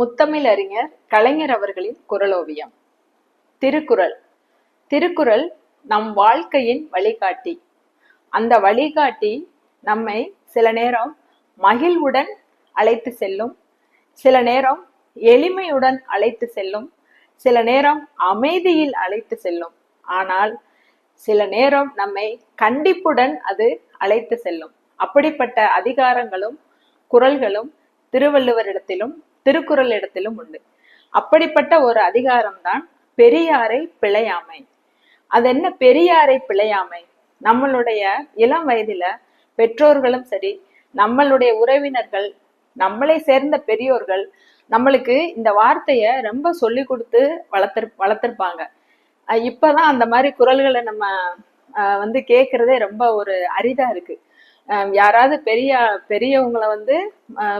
முத்தமிழ் அறிஞர் கலைஞர் அவர்களின் குரலோவியம். திருக்குறள். திருக்குறள் நம் வாழ்க்கையின் வழிகாட்டி. அந்த வழிகாட்டி நம்மை சில நேரம் மகிழ்வுடன் அழைத்து செல்லும் சில நேரம் எளிமையுடன் அழைத்து செல்லும் சில நேரம் அமைதியில் அழைத்து செல்லும். ஆனால் சில நேரம் நம்மை கண்டிப்புடன் அது அழைத்து செல்லும். அப்படிப்பட்ட அதிகாரங்களும் குரல்களும் திருவள்ளுவரிடத்திலும் திருக்குறள் இடத்திலும் உண்டு. அப்படிப்பட்ட ஒரு அதிகாரம்தான் பெரியாரை பிழையாமை. அது என்ன பெரியாரை பிழையாமை? நம்மளுடைய இளம் வயதுல பெற்றோர்களும் சரி நம்மளுடைய உறவினர்கள் நம்மளை சேர்ந்த பெரியோர்கள் நம்மளுக்கு இந்த வார்த்தைய ரொம்ப சொல்லி கொடுத்து வளர்த்து வளர்த்திருப்பாங்க. இப்பதான் அந்த மாதிரி குரல்களை நம்ம அஹ் வந்து கேட்கறதே ரொம்ப ஒரு அரிதா இருக்கு. யாராவது பெரிய பெரியவங்கள வந்து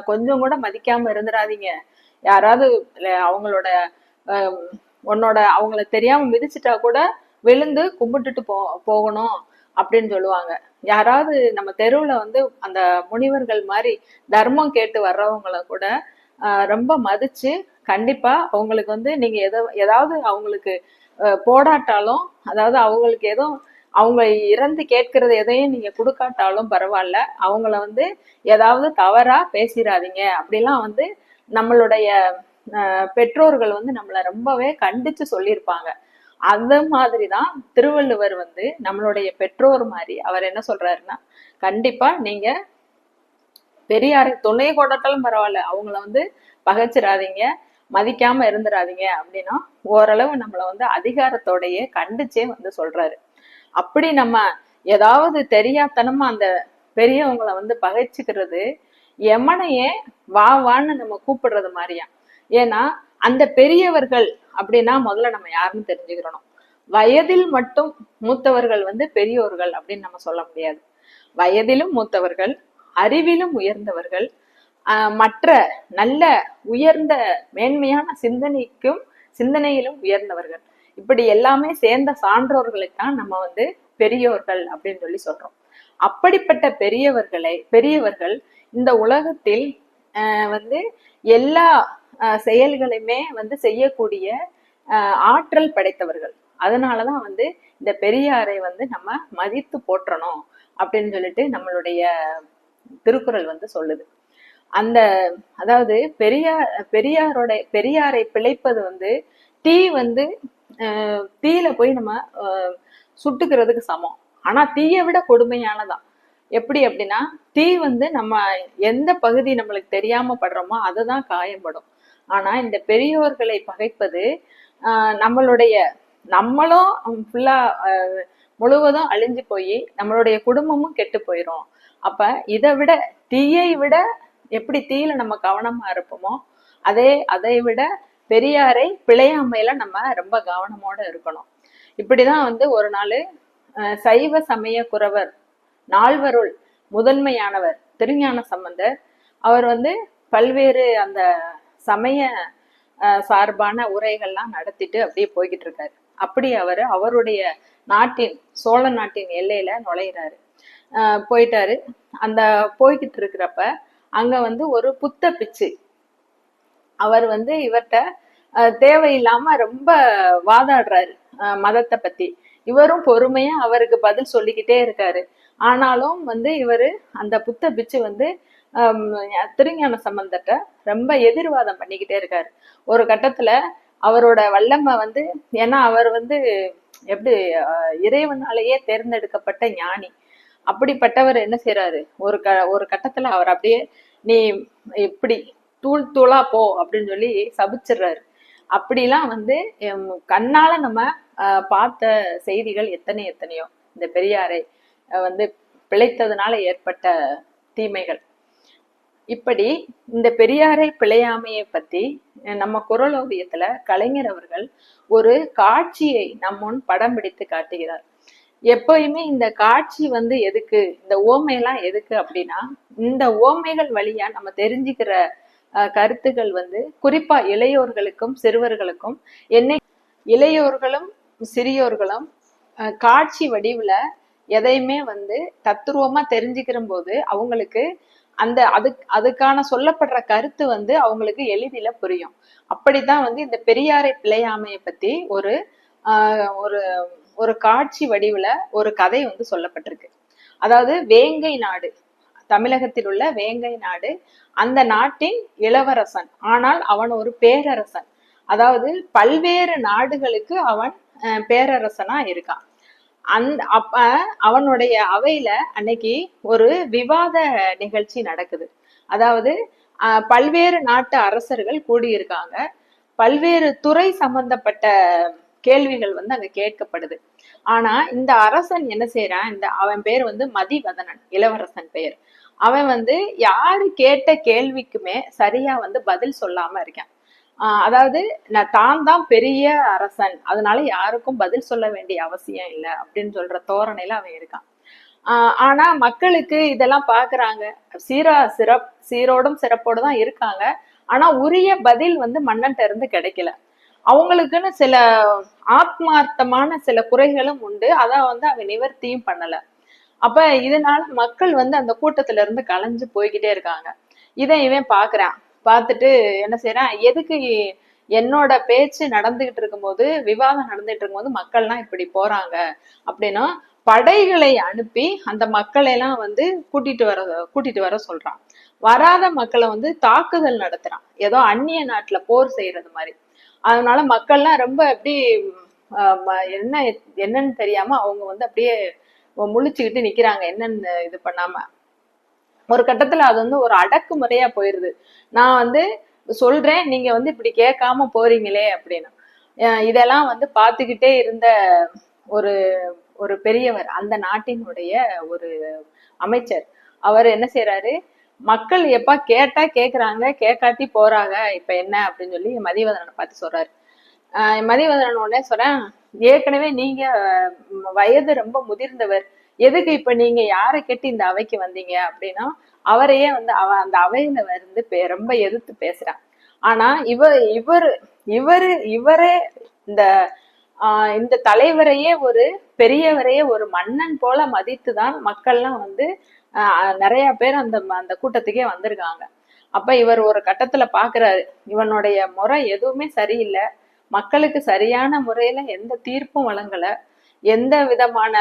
கொஞ்சம் கூட மதிக்காம இருந்துடாதீங்க. யாராவது அவங்களோட உன்னோட அவங்கள தெரியாம மிதிச்சிட்டா கூட விழுந்து கும்பிட்டுட்டு போ போகணும் அப்படின்னு சொல்லுவாங்க. யாராவது நம்ம தெருவுல வந்து அந்த முனிவர்கள் மாதிரி தர்மம் கேட்டு வர்றவங்கள கூட ரொம்ப மதிச்சு கண்டிப்பா அவங்களுக்கு வந்து நீங்க எதோ ஏதாவது அவங்களுக்கு போடாட்டாலும் அதாவது அவங்களுக்கு எதுவும் அவங்க இறந்து கேட்கறது எதையும் நீங்க கொடுக்காட்டாலும் பரவாயில்ல. அவங்கள வந்து ஏதாவது தவறா பேசிடாதீங்க அப்படிலாம் வந்து நம்மளுடைய பெற்றோர்கள் வந்து நம்மளை ரொம்பவே கண்டிச்சு சொல்லியிருப்பாங்க. அந்த மாதிரிதான் திருவள்ளுவர் வந்து நம்மளுடைய பெற்றோர் மாதிரி அவர் என்ன சொல்றாருன்னா கண்டிப்பா நீங்க பெரியாரை துணை கொடுத்தாலும் பரவாயில்ல அவங்கள வந்து பகைச்சிடாதீங்க மதிக்காம இருந்துடாதீங்க அப்படின்னா ஓரளவு நம்மள வந்து அதிகாரத்தோடையே கண்டிச்சே வந்து சொல்றாரு. அப்படி நம்ம ஏதாவது தெரியாதனமா அந்த பெரியவங்களை வந்து பகைச்சுக்கிறது எமனையே வா வான்னு நம்ம கூப்பிடுறது மாதிரியா? ஏன்னா அந்த பெரியவர்கள் அப்படின்னா முதல்ல நம்ம யாருன்னு தெரிஞ்சுக்கிறணும். வயதில் மட்டும் மூத்தவர்கள் வந்து பெரியோர்கள் அப்படின்னு நம்ம சொல்ல முடியாது. வயதிலும் மூத்தவர்கள் அறிவிலும் உயர்ந்தவர்கள் ஆஹ் மற்ற நல்ல உயர்ந்த மேன்மையான சிந்தனைக்கும் சிந்தனையிலும் உயர்ந்தவர்கள். இப்படி எல்லாமே சேர்ந்த சான்றோர்களைத்தான் நம்ம வந்து பெரியோர்கள் அப்படின்னு சொல்லி சொல்றோம். அப்படிப்பட்ட பெரியவர்களை பெரியவர்கள் இந்த உலகத்தில் வந்து எல்லா செயல்களையுமே வந்து செய்யக்கூடிய ஆற்றல் படைத்தவர்கள். அதனாலதான் வந்து இந்த பெரியாரை வந்து நம்ம மதித்து போற்றணும் அப்படின்னு சொல்லிட்டு நம்மளுடைய திருக்குறள் வந்து சொல்லுது. அந்த அதாவது பெரியார் பெரியாரோட பெரியாரை பிழைப்பது வந்து தீ வந்து தீயில போய் நம்ம சுட்டுக்கிறதுக்கு சமம். ஆனா தீயை விட கொடுமையானதான் எப்படி அப்படின்னா தீ வந்து நம்ம எந்த பகுதி நம்மளுக்கு தெரியாம படுறோமோ அதுதான் காயப்படும் ஆனா இந்த பெரியோர்களை பகைப்பது ஆஹ் நம்மளுடைய நம்மளும் ஃபுல்லா முழுவதும் அழிஞ்சு போய் நம்மளுடைய குடும்பமும் கெட்டு போயிரும். அப்ப இதை விட தீயை விட எப்படி தீயில நம்ம கவனமா இருப்போமோ அதே அதை விட பெரியாரை பிழையாமையில நம்ம ரொம்ப கவனமோட இருக்கணும். இப்படிதான் வந்து ஒரு நாள் அஹ், சைவ சமய குறவர் நால்வருள் முதன்மையானவர் திருஞான சம்பந்தர் அவர் வந்து பல்வேறு அந்த சமய சார்பான உரைகள்லாம் நடத்திட்டு அப்படியே போய்கிட்டு இருக்காரு. அப்படி அவர் அவருடைய நாட்டின் சோழ நாட்டின் எல்லையில நுழையிறாரு. போயிட்டாரு. அந்த போய்கிட்டு இருக்கிறப்ப அங்க வந்து ஒரு புத்த பிச்சு அவர் வந்து இவர்கிட்ட தேவையில்லாம ரொம்ப வாதாடுறாரு அஹ், மதத்தை பத்தி. இவரும் பொறுமையா அவருக்கு பதில் சொல்லிக்கிட்டே இருக்காரு. ஆனாலும் வந்து இவரு அந்த புத்த பிச்சு வந்து திருஞான சம்பந்தத்தை ரொம்ப எதிர்வாதம் பண்ணிக்கிட்டே இருக்காரு. ஒரு கட்டத்துல அவரோட வல்லமை வந்து ஏன்னா அவர் வந்து எப்படி அஹ், இறைவனாலேயே தேர்ந்தெடுக்கப்பட்ட ஞானி. அப்படிப்பட்டவர் என்ன செய்யறாரு ஒரு க ஒரு கட்டத்துல அவர் அப்படியே நீ இப்படி தூள் தூளா போ அப்படின்னு சொல்லி சபிச்சிடுறாரு. அப்படிலாம் வந்து கண்ணால நம்ம பார்த்த செய்திகள் எத்தனை எத்தனையோ. இந்த பெரியாரை வந்து பிழைத்ததுனால ஏற்பட்ட தீமைகள். இப்படி இந்த பெரியாரை பிழையாமையை பத்தி நம்ம நம்ம குரலோவியத்துல கலைஞர் அவர்கள் ஒரு காட்சியை நம்முன் படம் பிடித்து காட்டுகிறார். எப்பயுமே இந்த காட்சி வந்து எதுக்கு இந்த ஓமையெல்லாம் எதுக்கு அப்படின்னா இந்த ஓமைகள் வழியா நம்ம தெரிஞ்சுக்கிற கருத்துகள் வந்து குறிப்பா இளையோர்களுக்கும் சிறுவர்களுக்கும் என்னை இளையோர்களும் சிறியோர்களும் காட்சி வடிவுல எதையுமே வந்து தத்துருவமா தெரிஞ்சுக்கிற போது அவங்களுக்கு அந்த அது அதுக்கான சொல்லப்படுற கருத்து வந்து அவங்களுக்கு எளிதில புரியும். அப்படித்தான் வந்து இந்த பெரியாரை பிழையாமையை பத்தி ஒரு ஒரு ஒரு காட்சி வடிவுல ஒரு கதை வந்து சொல்லப்பட்டிருக்கு. அதாவது வேங்கை நாடு. தமிழகத்தில் உள்ள வேங்கை நாடு அந்த நாட்டின் இளவரசன். ஆனால் அவன் ஒரு பேரரசன். அதாவது பல்வேறு நாடுகளுக்கு அவன் அஹ், பேரரசனா இருக்கான் அந்த அப்ப அவனுடைய அவையில அன்னைக்கு ஒரு விவாத நிகழ்ச்சி நடக்குது. அதாவது அஹ், பல்வேறு நாட்டு அரசர்கள் கூடியிருக்காங்க. பல்வேறு துறை சம்பந்தப்பட்ட கேள்விகள் வந்து அங்க கேட்கப்படுது. ஆனா இந்த அரசன் என்ன செய்யறான் இந்த அவன் பேர் வந்து மதிவதனன் இளவரசன் பெயர் அவன் வந்து யாரு கேட்ட கேள்விக்குமே சரியா வந்து பதில் சொல்லாம இருக்கான். அதாவது நான் தான் தான் பெரிய அரசன் அதனால யாருக்கும் பதில் சொல்ல வேண்டிய அவசியம் இல்லை அப்படின்னு சொல்ற தோரணையில அவன் இருக்கான். ஆனா மக்களுக்கு இதெல்லாம் பாக்குறாங்க. சீரா சிறப் சீரோடும் சிறப்போடு தான் இருக்காங்க. ஆனா உரிய பதில் வந்து மன்னன்ட்ட இருந்து கிடைக்கல. அவங்களுக்குன்னு சில ஆத்மார்த்தமான சில குறைகளும் உண்டு. அதை வந்து அவன் நிவர்த்தியும் பண்ணலை. அப்ப இதனால மக்கள் வந்து அந்த கூட்டத்துல இருந்து கலைஞ்சு போய்கிட்டே இருக்காங்க. இதை இவன் பாக்குறான். பார்த்துட்டு என்ன செய்யறான் எதுக்கு என்னோட பேச்சு நடந்துகிட்டு இருக்கும்போது விவாதம் நடந்துகிட்டு இருக்கும்போது மக்கள்லாம் இப்படி போறாங்க அப்படின்னா படைகளை அனுப்பி அந்த மக்களை எல்லாம் வந்து கூட்டிட்டு வர கூட்டிட்டு வர சொல்றான். வராத மக்களை வந்து தாக்குதல் நடத்துறான். ஏதோ அந்நிய நாட்டுல போர் செய்யறது மாதிரி. அதனால மக்கள்லாம் ரொம்ப எப்படி ஆஹ் என்ன என்னன்னு தெரியாம அவங்க வந்து அப்படியே முழிச்சுக்கிட்டு நிக்கிறாங்க. என்னன்னு இது பண்ணாம? ஒரு கட்டத்துல அது வந்து ஒரு அடக்குமுறையா போயிருது. நான் வந்து சொல்றேன் நீங்க வந்து இப்படி கேட்காம போறீங்களே அப்படின்னு. இதெல்லாம் வந்து பார்த்துக்கிட்டே இருந்த ஒரு ஒரு பெரியவர் அந்த நாட்டினுடைய ஒரு அமைச்சர். அவர் என்ன செய்யறாரு மக்கள் எப்ப கேட்டா கேக்குறாங்க கேட்காட்டி போறாங்க இப்ப என்ன அப்படின்னு சொல்லி மதிவதனனை பார்த்து சொல்றாரு. ஆஹ் மதிவதனன் உடனே சொல்றேன் ஏற்கனவே நீங்க வயது ரொம்ப முதிர்ந்தவர். எதுக்கு இப்ப நீங்க யாரை கேட்டு இந்த அவைக்கு வந்தீங்க அப்படின்னா அவரையே வந்து அவ அந்த அவையில வந்து பே- ரொம்ப எதிர்த்து பேசுறான் ஆனா இவ இவர் இவரு இவரே இந்த ஆஹ் இந்த தலைவரையே ஒரு பெரியவரையே ஒரு மன்னன் போல மதித்துதான் மக்கள்லாம் வந்து ஆஹ் நிறைய பேர் அந்த அந்த கூட்டத்துக்கே வந்திருக்காங்க. அப்ப இவர் ஒரு கட்டத்துல பாக்குறாரு இவனுடைய முறை எதுவுமே சரியில்லை. மக்களுக்கு சரியான முறையில எந்த தீர்ப்பும் வழங்கல. எந்த விதமான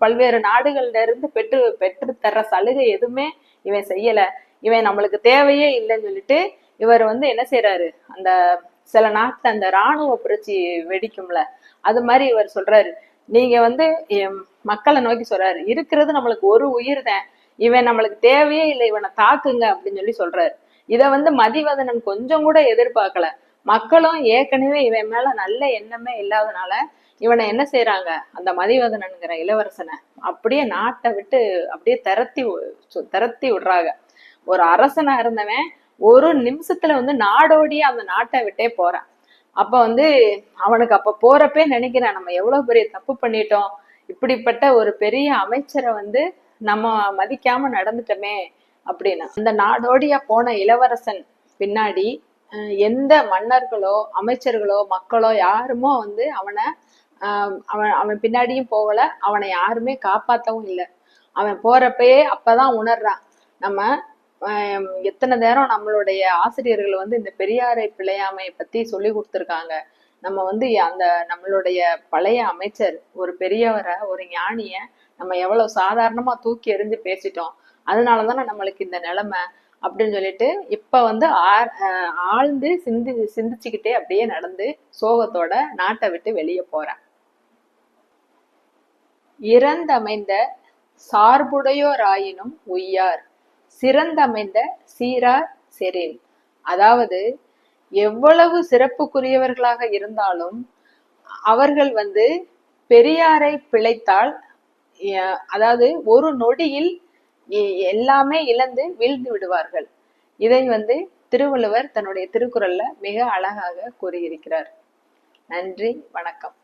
பல்வேறு நாடுகள்ல இருந்து பெற்று பெற்று தர்ற சலுகை எதுவுமே இவன் செய்யல. இவன் நம்மளுக்கு தேவையே இல்லைன்னு சொல்லிட்டு இவர் வந்து என்ன செய்யறாரு அந்த சில நாட்டுல அந்த ராணுவ புரட்சி வெடிக்கும்ல அது மாதிரி இவர் சொல்றாரு. நீங்க வந்து மக்களை நோக்கி சொல்றாரு. இருக்கிறது நம்மளுக்கு ஒரு உயிர் தான். இவன் நம்மளுக்கு தேவையே இல்லை. இவனை தாக்குங்க அப்படின்னு சொல்லி சொல்றாரு. இத வந்து மதிவதனன் கொஞ்சம் கூட எதிர்பார்க்கல. மக்களும் ஏற்கனவே இவன் மேல நல்ல எண்ணமே இல்லாதனால இவனை என்ன செய்யறாங்க அந்த மதிவதனன்கிற இளவரசனை அப்படியே நாட்டை விட்டு அப்படியே திரத்தி தரத்தி திரத்தி விடுறாங்க. ஒரு அரசனா இருந்தவன் ஒரு நிமிஷத்துல வந்து நாடோடியே அந்த நாட்டை விட்டே போறான். அப்ப வந்து அவனுக்கு அப்ப போறப்பே நினைக்கிறான் நம்ம எவ்வளவு பெரிய தப்பு பண்ணிட்டோம். இப்படிப்பட்ட ஒரு பெரிய அமைச்சரை வந்து நம்ம மதிக்காம நடந்துட்டோமே அப்படின்னு. அந்த நாடோடியா போன இளவரசன் பின்னாடி எந்த மன்னர்களோ அமைச்சர்களோ மக்களோ யாருமோ வந்து அவனை ஆஹ், அவன் அவன் பின்னாடியும் போகல. அவனை யாருமே காப்பாத்தவும் இல்லை. அவன் போறப்பயே அப்பதான் உணர்றான். நம்ம எத்தனை நேரம் நம்மளுடைய ஆசிரியர்கள் வந்து இந்த பெரியாரை பிழையாமை பத்தி சொல்லி கொடுத்துருக்காங்க. நம்ம வந்து அந்த நம்மளுடைய பழைய அமைச்சர் ஒரு பெரியவரை ஒரு ஞானிய நம்ம எவ்வளவு சாதாரணமா தூக்கி எறிஞ்சு பேசிட்டோம். அதனாலதானே நம்மளுக்கு இந்த நிலைமை. அப்படின்னு சொல்லிட்டு இப்ப வந்து ஆர்- ஆழ்ந்து சிந்தி சிந்திச்சுக்கிட்டே அப்படியே நடந்து சோகத்தோட நாட்டை விட்டு வெளியே போறேன் இறந்தமைந்த சார்புடையோராயினும் உய்யார் சிறந்தமைந்த சீரார் செரின். அதாவது எவ்வளவு சிறப்புக்குரியவர்களாக இருந்தாலும் அவர்கள் வந்து பெரியாரை பிழைத்தால் அதாவது ஒரு நொடியில் எல்லாமே இழந்து வீழ்ந்து விடுவார்கள். இதை வந்து திருவள்ளுவர் தன்னுடைய திருக்குறள்ல மிக அழகாக கூறியிருக்கிறார். நன்றி வணக்கம்.